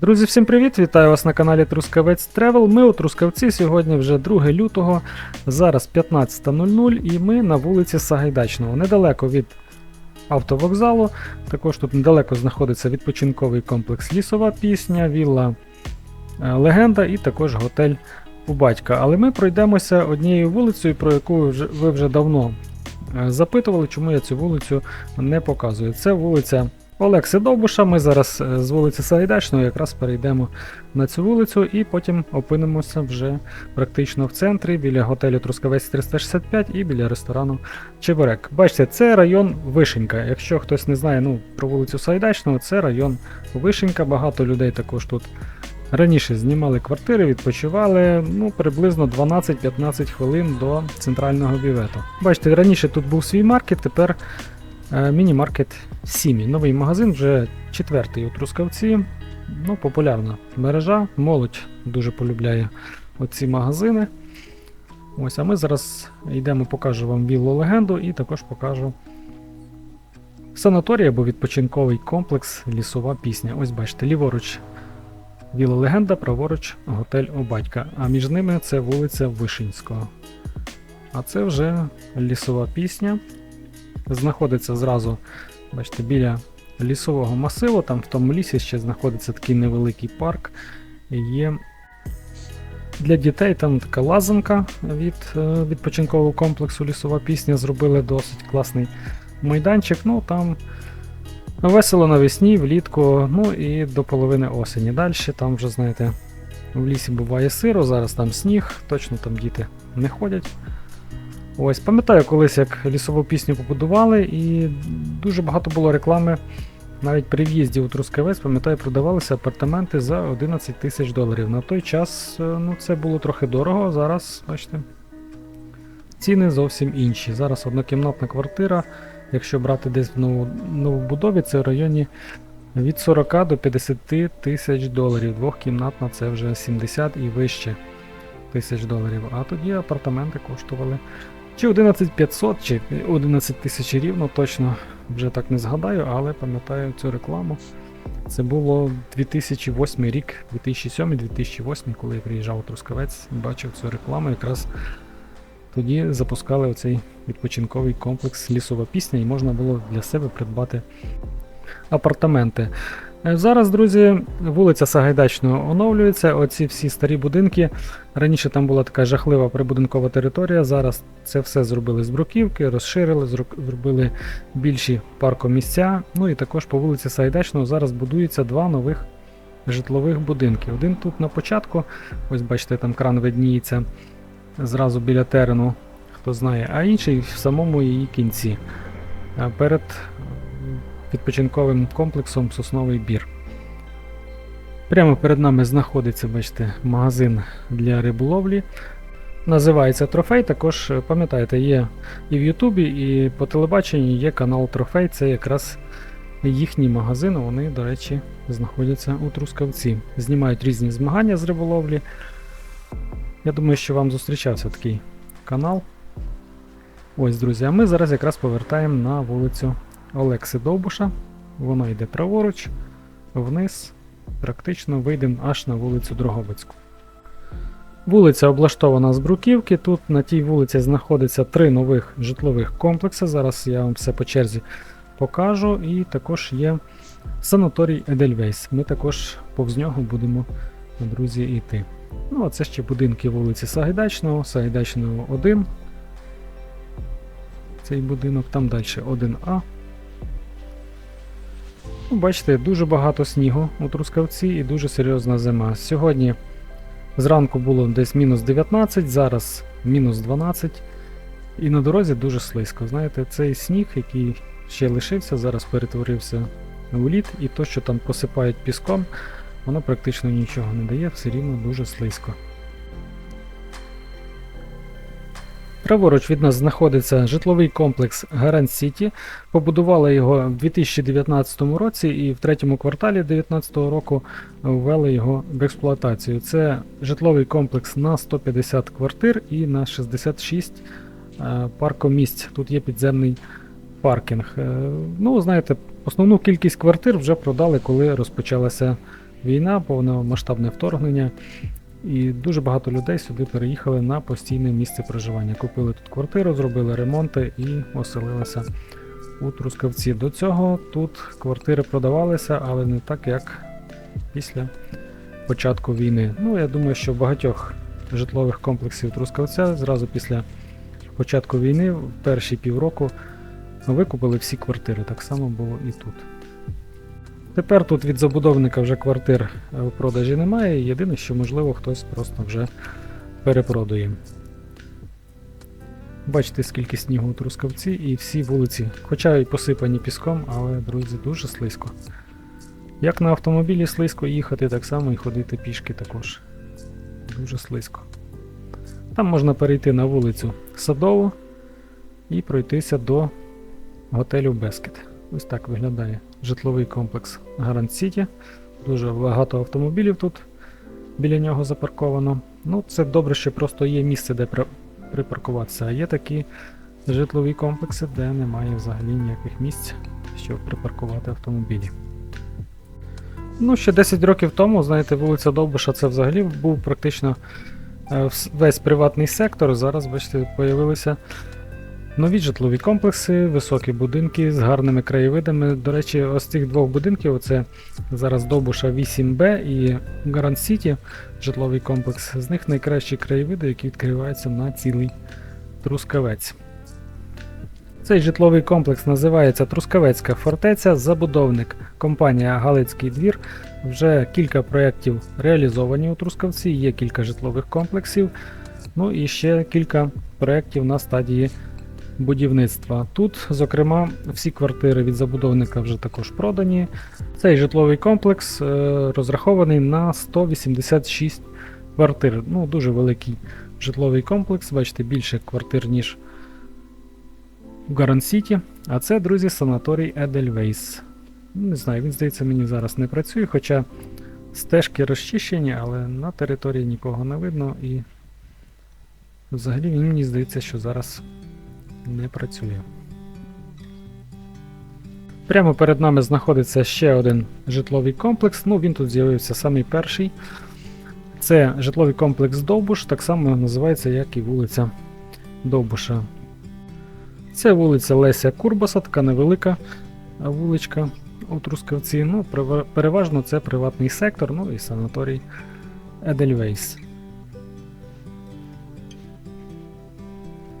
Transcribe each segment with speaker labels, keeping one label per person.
Speaker 1: Друзі, всім привіт! Вітаю вас на каналі Трускавець Тревел. Ми у Трускавці сьогодні вже 2 лютого, зараз 15.00 і ми на вулиці Сагайдачного, недалеко від автовокзалу. Також тут недалеко знаходиться відпочинковий комплекс Лісова пісня, вілла е, Легенда і також готель у батька. Але ми пройдемося однією вулицею, про яку ви вже, давно е, запитували, чому я цю вулицю не показую. Це вулиця Олекси Довбуша. Ми зараз е, з вулиці Сагайдачної якраз перейдемо на цю вулицю і потім опинимося вже практично в центрі біля готелю Трускавець 365 і біля ресторану Чебурек. Бачите, це район Вишенька. Якщо хтось не знає ну, про вулицю Сагайдачного, це район Вишенька. Багато людей також тут раніше знімали квартири, відпочивали ну, приблизно 12-15 хвилин до центрального бівету. Бачите, раніше тут був свій маркет, тепер Міні-маркет Сімі. Новий магазин, вже четвертий у Трускавці. Ну, популярна мережа. Молодь дуже полюбляє оці магазини. Ось, а ми зараз йдемо, покажу вам віллу легенду і також покажу санаторій або відпочинковий комплекс Лісова пісня. Ось бачите, ліворуч вілла легенда, праворуч готель у батька. А між ними це вулиця Вишинського. А це вже лісова пісня знаходиться зразу, бачите, біля лісового масиву, там в тому лісі ще знаходиться такий невеликий парк. Є для дітей там така лазанка від е, відпочинкового комплексу Лісова пісня. Зробили досить класний майданчик. Ну там весело навесні, влітку, ну і до половини осені. Далі там вже, знаєте, в лісі буває сиро, зараз там сніг, точно там діти не ходять. Ось, пам'ятаю колись, як лісову пісню побудували, і дуже багато було реклами. Навіть при в'їзді у Трускавець, пам'ятаю, продавалися апартаменти за 11 тисяч доларів. На той час е, ну, це було трохи дорого, зараз, бачите, ціни зовсім інші. Зараз однокімнатна квартира, якщо брати десь в новобудові, це в районі від 40 до 50 тисяч доларів. Двохкімнатна це вже 70 і вище тисяч доларів. А тоді апартаменти коштували чи 11500, чи 11 тисяч рівно, точно вже так не згадаю, але пам'ятаю цю рекламу. Це було 2008 рік, 2007-2008, коли я приїжджав у Трускавець, бачив цю рекламу. Якраз тоді запускали оцей відпочинковий комплекс Лісова пісня, і можна було для себе придбати апартаменти. Е, Зараз, друзі, вулиця Сагайдачного оновлюється. Оці всі старі будинки. Раніше там була така жахлива прибудинкова територія. Зараз це все зробили з бруківки, розширили, зробили більші паркомісця. Ну і також по вулиці Сагайдачного зараз будуються два нових житлових будинки. Один тут на початку, ось бачите, там кран видніється зразу біля терену, хто знає, а інший в самому її кінці. е, Перед відпочинковим комплексом Сосновий Бір. Прямо перед нами знаходиться, бачите, магазин для риболовлі. Називається Трофей. Також е, пам'ятаєте, є і в Ютубі, і по телебаченню є канал Трофей. Це якраз їхні магазини. Вони, до речі, знаходяться у Трускавці. Знімають різні змагання з риболовлі. Я думаю, що вам зустрічався такий канал. Ось, друзі, а ми зараз якраз повертаємо на вулицю Олекси Довбуша. Воно йде праворуч, вниз. Практично вийдемо аж на вулицю Дрогобицьку. Вулиця облаштована з бруківки. Тут на тій вулиці знаходиться три нових житлових комплекси. Зараз я вам все по черзі покажу. І також є санаторій Едельвейс. Ми також повз нього будемо, друзі, йти. Ну, а це ще будинки вулиці Сагайдачного, Сагайдачного 1. Цей будинок, там далі 1А. Ну, бачите, дуже багато снігу у Трускавці і дуже серйозна зима. Сьогодні зранку було десь мінус 19, зараз мінус 12. І на дорозі дуже слизько. Знаєте, цей сніг, який ще лишився, зараз перетворився у лід, і то, що там посипають піском, воно практично нічого не дає, все рівно дуже слизько. Праворуч від нас знаходиться житловий комплекс Гарант Сіті. Побудували його в 2019 році і в третьому кварталі 2019 року ввели його в експлуатацію. Це житловий комплекс на 150 квартир і на 66 е, паркомісць. Тут є підземний паркінг. Е, Ну, знаєте, основну кількість квартир вже продали, коли розпочалася війна, повномасштабне вторгнення. І дуже багато людей сюди переїхали на постійне місце проживання. Купили тут квартиру, зробили ремонти і оселилися у Трускавці. До цього тут квартири продавалися, але не так, як після початку війни. Ну, я думаю, що в багатьох житлових комплексів Трускавця зразу після початку війни, в перші півроку, викупили всі квартири. Так само було і тут. Тепер тут від забудовника вже квартир е, в продажі немає. Єдине, що можливо хтось просто вже перепродує. Бачите, скільки снігу у Трускавці і всі вулиці, хоча й посипані піском, але, друзі, дуже слизько. Як на автомобілі слизько їхати, так само і ходити пішки також. Дуже слизько. Там можна перейти на вулицю Садову і пройтися до готелю Бескет. Ось так виглядає житловий комплекс Гарант Сіті. Дуже багато автомобілів тут біля нього запарковано. Ну, це добре, що просто є місце, де припаркуватися, а є такі житлові комплекси, де немає взагалі ніяких місць, щоб припаркувати автомобілі. Ну, ще 10 років тому, знаєте, вулиця Довбуша це взагалі був практично е, весь приватний сектор. Зараз, бачите, появилися нові житлові комплекси, високі будинки з гарними краєвидами. До речі, ось цих двох будинків це зараз Довбуша 8Б і Гарант Сіті, житловий комплекс. З них найкращі краєвиди, які відкриваються на цілий Трускавець. Цей житловий комплекс називається Трускавецька фортеця. Забудовник компанія Галицький двір. Вже кілька проєктів реалізовані у Трускавці, є кілька житлових комплексів. Ну і ще кілька проєктів на стадії будівництва. Тут, зокрема, всі квартири від забудовника вже також продані. Цей житловий комплекс е, розрахований на 186 квартир. Ну, дуже великий житловий комплекс. Бачите, більше квартир, ніж в Гаран Сіті. А це, друзі, санаторій Едельвейс. Не знаю, він здається, мені зараз не працює, хоча стежки розчищені, але на території нікого не видно і взагалі мені здається, що зараз не працює. Прямо перед нами знаходиться ще один житловий комплекс. Ну, він тут з'явився самий перший. Це житловий комплекс Довбуш, так само називається, як і вулиця Довбуша. Це вулиця Леся Курбаса, така невелика вуличка у Трускавці. Ну, переважно це приватний сектор, ну і санаторій Едельвейс.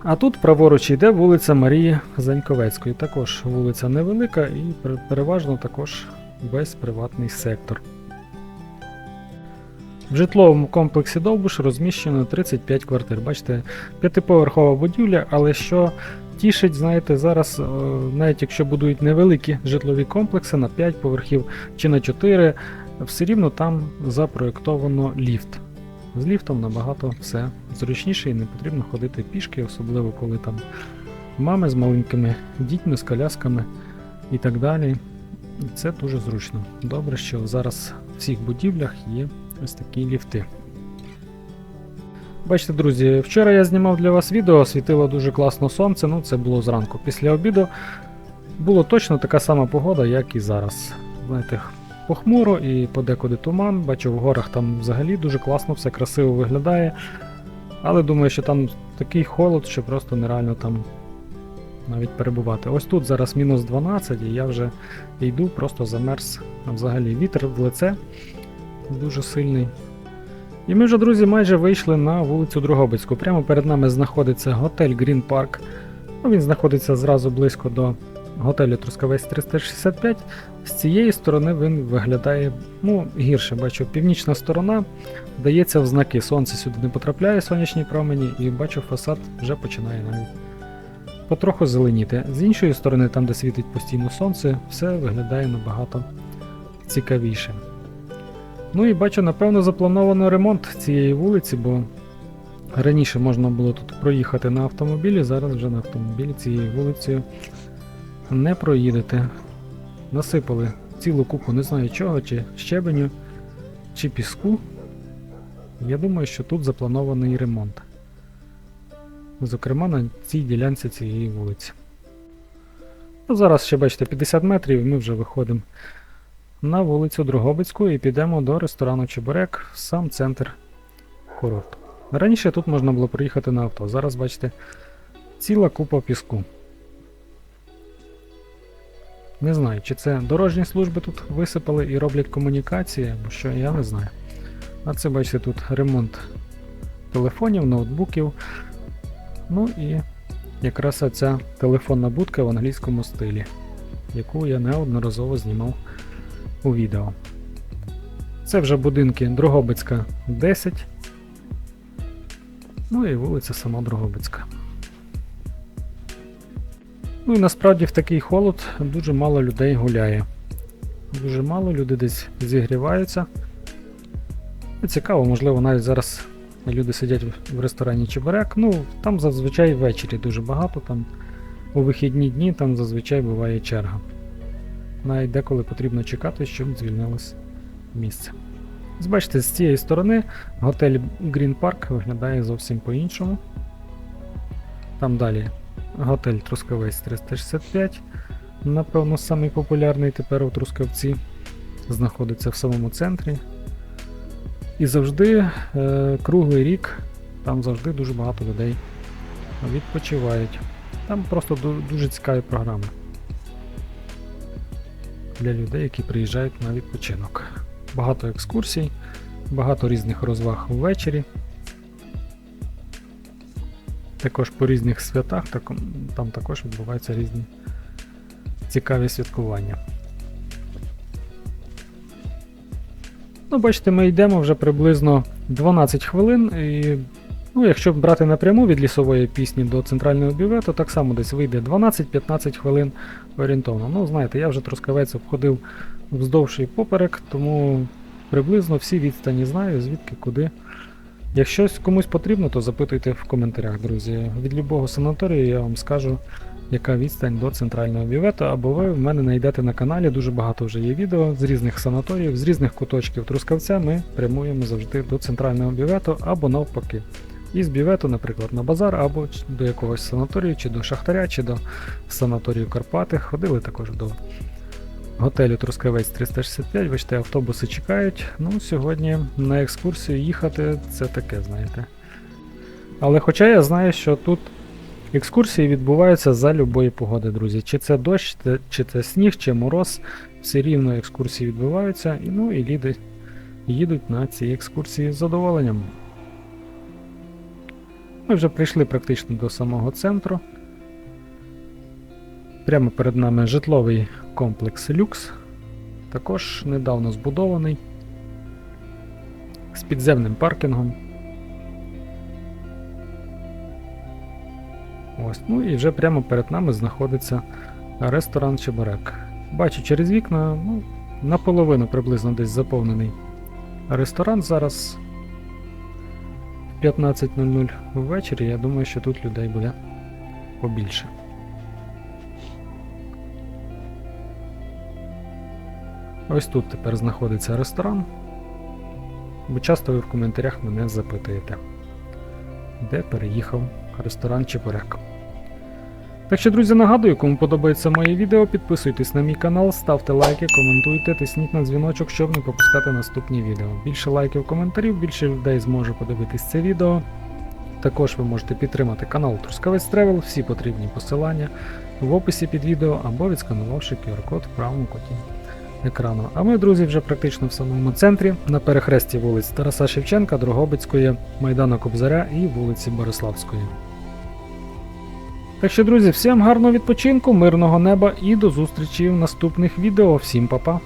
Speaker 1: А тут праворуч йде вулиця Марії Заньковецької. Також вулиця невелика і переважно також весь приватний сектор. В житловому комплексі Довбуш розміщено 35 квартир. Бачите, п'ятиповерхова будівля, але що тішить, знаєте, зараз, е, навіть якщо будують невеликі житлові комплекси на 5 поверхів чи на 4, все рівно там запроєктовано ліфт. З ліфтом набагато все зручніше і не потрібно ходити пішки, особливо коли там мами з маленькими дітьми, з колясками і так далі. Це дуже зручно. Добре, що зараз в всіх будівлях є ось такі ліфти. Бачите, друзі, вчора я знімав для вас відео, світило дуже класно сонце, ну це було зранку. Після обіду було точно така сама погода, як і зараз. Знаєте, похмуро і подекуди туман. Бачу, в горах там взагалі дуже класно, все красиво виглядає. Але думаю, що там такий холод, що просто нереально там навіть перебувати. Ось тут зараз мінус 12, і я вже йду, просто замерз взагалі. Вітер в лице дуже сильний. І ми вже, друзі, майже вийшли на вулицю Другобицьку. Прямо перед нами знаходиться готель Green Park. Ну, він знаходиться зразу близько до готелю Трускавець 365. З цієї сторони він виглядає ну, гірше. Бачу, північна сторона дається в знаки. Сонце сюди не потрапляє, сонячні промені, і бачу, фасад вже починає навіть потроху зеленіти. З іншої сторони, там, де світить постійно сонце, все виглядає набагато цікавіше. Ну і бачу, напевно, заплановано ремонт цієї вулиці, бо раніше можна було тут проїхати на автомобілі, зараз вже на автомобілі цією вулицею не проїдете. Насипали цілу купу не знаю чого, чи щебеню, чи піску. Я думаю, що тут запланований ремонт. Зокрема, на цій ділянці цієї вулиці. Ну, зараз ще бачите 50 метрів і ми вже виходимо на вулицю Дрогобицьку і підемо до ресторану Чебурек сам центр курорту. Раніше тут можна було приїхати на авто. Зараз, бачите, ціла купа піску. Не знаю, чи це дорожні служби тут висипали і роблять комунікації, або що, я не знаю. А це, бачите, тут ремонт телефонів, ноутбуків. Ну і якраз ця телефонна будка в англійському стилі, яку я неодноразово знімав у відео. Це вже будинки Дрогобицька 10. Ну і вулиця сама Дрогобицька. Ну і насправді в такий холод дуже мало людей гуляє. Дуже мало, люди десь зігріваються. І цікаво, можливо, навіть зараз люди сидять в- ресторані Чебурек. Ну, там зазвичай ввечері дуже багато, там у вихідні дні там зазвичай буває черга. Навіть деколи потрібно чекати, щоб звільнилось місце. Ось Бачите, з цієї сторони готель Green Park виглядає зовсім по-іншому. Там далі готель Трускавець 365. Напевно, самий популярний тепер у Трускавці. Знаходиться в самому центрі. І завжди е, круглий рік, там завжди дуже багато людей відпочивають. Там просто дуже цікаві програми для людей, які приїжджають на відпочинок. Багато екскурсій, багато різних розваг ввечері. Також по різних святах так, там також відбуваються різні цікаві святкування. Ну, бачите, ми йдемо вже приблизно 12 хвилин. І, ну, якщо брати напряму від лісової пісні до центрального бювету, так само десь вийде 12-15 хвилин орієнтовно. Ну, знаєте, я вже трускавець обходив вздовж і поперек, тому приблизно всі відстані знаю, звідки куди. Якщо комусь потрібно, то запитуйте в коментарях, друзі. Від любого санаторію я вам скажу, яка відстань до центрального бювету, або ви в мене знайдете на каналі дуже багато вже є відео з різних санаторіїв, з різних куточків Трускавця ми прямуємо завжди до центрального бювету або навпаки. Із бювету, наприклад, на базар, або до якогось санаторію, чи до Шахтаря, чи до санаторію Карпати. Ходили також до готелю Трускавець 365. Бачите, автобуси чекають. Ну, сьогодні на екскурсію їхати це таке, знаєте. Але хоча я знаю, що тут екскурсії відбуваються за любої погоди, друзі. Чи це дощ, чи це сніг, чи мороз, все рівно екскурсії відбуваються, і ну і ліди їдуть на ці екскурсії з задоволенням. Ми вже прийшли практично до самого центру. Прямо перед нами житловий комплекс Люкс, також недавно збудований з підземним паркінгом. Ось, ну і вже прямо перед нами знаходиться ресторан Чебурек. Бачу через вікна, ну, наполовину приблизно десь заповнений ресторан зараз. В 15.00 ввечері. Я думаю, що тут людей буде побільше. Ось тут тепер знаходиться ресторан. Бо часто ви в коментарях мене запитуєте, де переїхав ресторан Чебурек. Так що, друзі, нагадую, кому подобається моє відео, підписуйтесь на мій канал, ставте лайки, коментуйте, тисніть на дзвіночок, щоб не пропускати наступні відео. Більше лайків, коментарів, більше людей зможе подивитись це відео. Також ви можете підтримати канал Трускавець Тревел, всі потрібні посилання в описі під відео або відсканувавши QR-код в правому куті екрану. А ми, друзі, вже практично в самому центрі, на перехресті вулиць Тараса Шевченка, Дрогобицької, Майдана Кобзаря і вулиці Бориславської. Так що, друзі, всім гарного відпочинку, мирного неба і до зустрічі в наступних відео. Всім па-па!